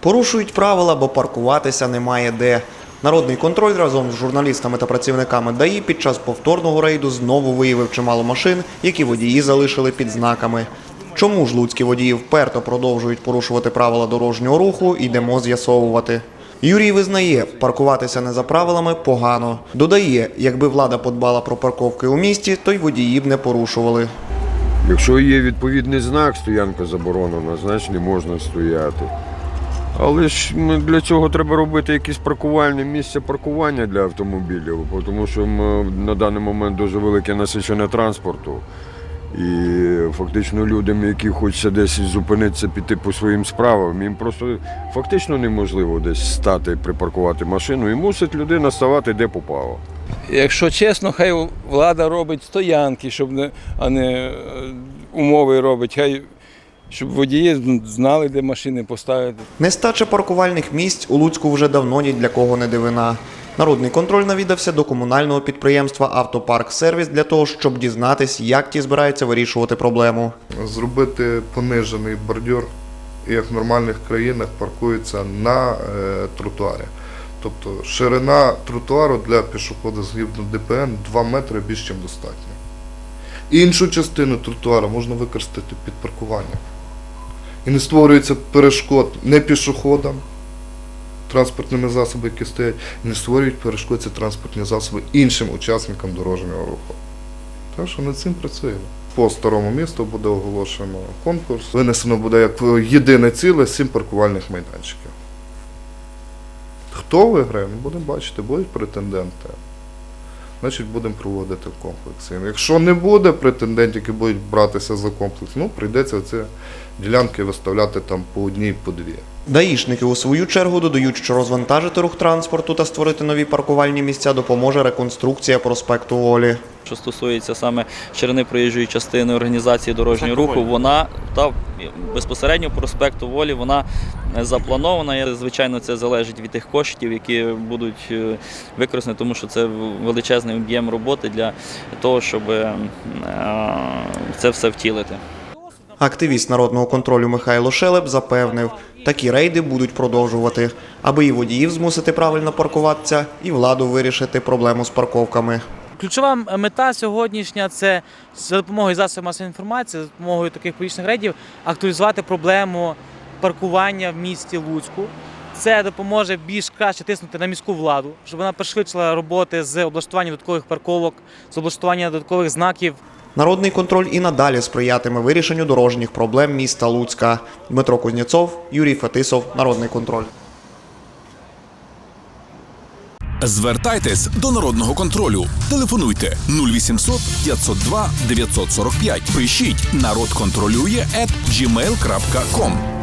Порушують правила, бо паркуватися немає де. Народний контроль разом з журналістами та працівниками ДАІ під час повторного рейду знову виявив чимало машин, які водії залишили під знаками. Чому ж луцькі водії вперто продовжують порушувати правила дорожнього руху, йдемо з'ясовувати. Юрій визнає, паркуватися не за правилами погано. Додає, якби влада подбала про парковки у місті, то й водії б не порушували. Якщо є відповідний знак, стоянка заборонена, значить не можна стояти. Але ж для цього треба робити якісь паркувальне місце паркування для автомобілів, тому що на даний момент дуже велике насичення транспорту. І фактично людям, які хочеться десь зупинитися, піти по своїм справам, їм просто фактично неможливо десь стати, припаркувати машину, і мусить людина ставати де попало. Якщо чесно, хай влада робить стоянки, щоб не, а не е, умови робить. Хай щоб водії знали, де машини поставити. Нестача паркувальних місць у Луцьку вже давно ні для кого не дивина. Народний контроль навідався до комунального підприємства Автопарк Сервіс для того, щоб дізнатись, як ті збираються вирішувати проблему. зробити понижений бордюр, як в нормальних країнах паркуються на е, тротуарі. Тобто ширина тротуару для пішохода згідно ДПН 2 метри більш ніж достатньо. Іншу частину тротуару можна використати під паркування. І не створюється перешкод не пішоходам, транспортними засобами, які стоять, і не створюють перешкод ці транспортні засоби іншим учасникам дорожнього руху. Так що над цим працюємо. По старому місту буде оголошено конкурс. Винесено буде як єдине ціле сім паркувальних майданчиків. Хто виграє, ми будемо бачити, будуть претенденти. Значить, будемо проводити комплекси. Якщо не буде претендентів, які будуть братися за комплекс, ну прийдеться ці ділянки виставляти там по одній, по дві. Даїшники у свою чергу додають, що розвантажити рух транспорту та створити нові паркувальні місця допоможе реконструкція проспекту Волі. Що стосується саме ширини проїжджої частини організації дорожнього руху, вона та безпосередньо проспекту волі вона запланована. Звичайно, це залежить від тих коштів, які будуть е, використані, тому що це величезний об'єм роботи для того, щоб е, це все втілити. Активіст народного контролю Михайло Шелеп запевнив, такі рейди будуть продовжувати, аби і водіїв змусити правильно паркуватися, і владу вирішити проблему з парковками. Ключова мета сьогоднішня це за допомогою засобів масової інформації, за допомогою таких політичних рейдів актуалізувати проблему паркування в місті Луцьку. Це допоможе більш краще тиснути на міську владу, щоб вона пришвидшила роботи з облаштування додаткових парковок, з облаштування додаткових знаків Народний контроль і надалі сприятиме вирішенню дорожніх проблем міста Луцька. Дмитро Кузнєцов, Юрій Фетисов, Народний контроль. Звертайтесь до народного контролю. Телефонуйте 0800 502 945. Пишіть народ контролює gmail.com.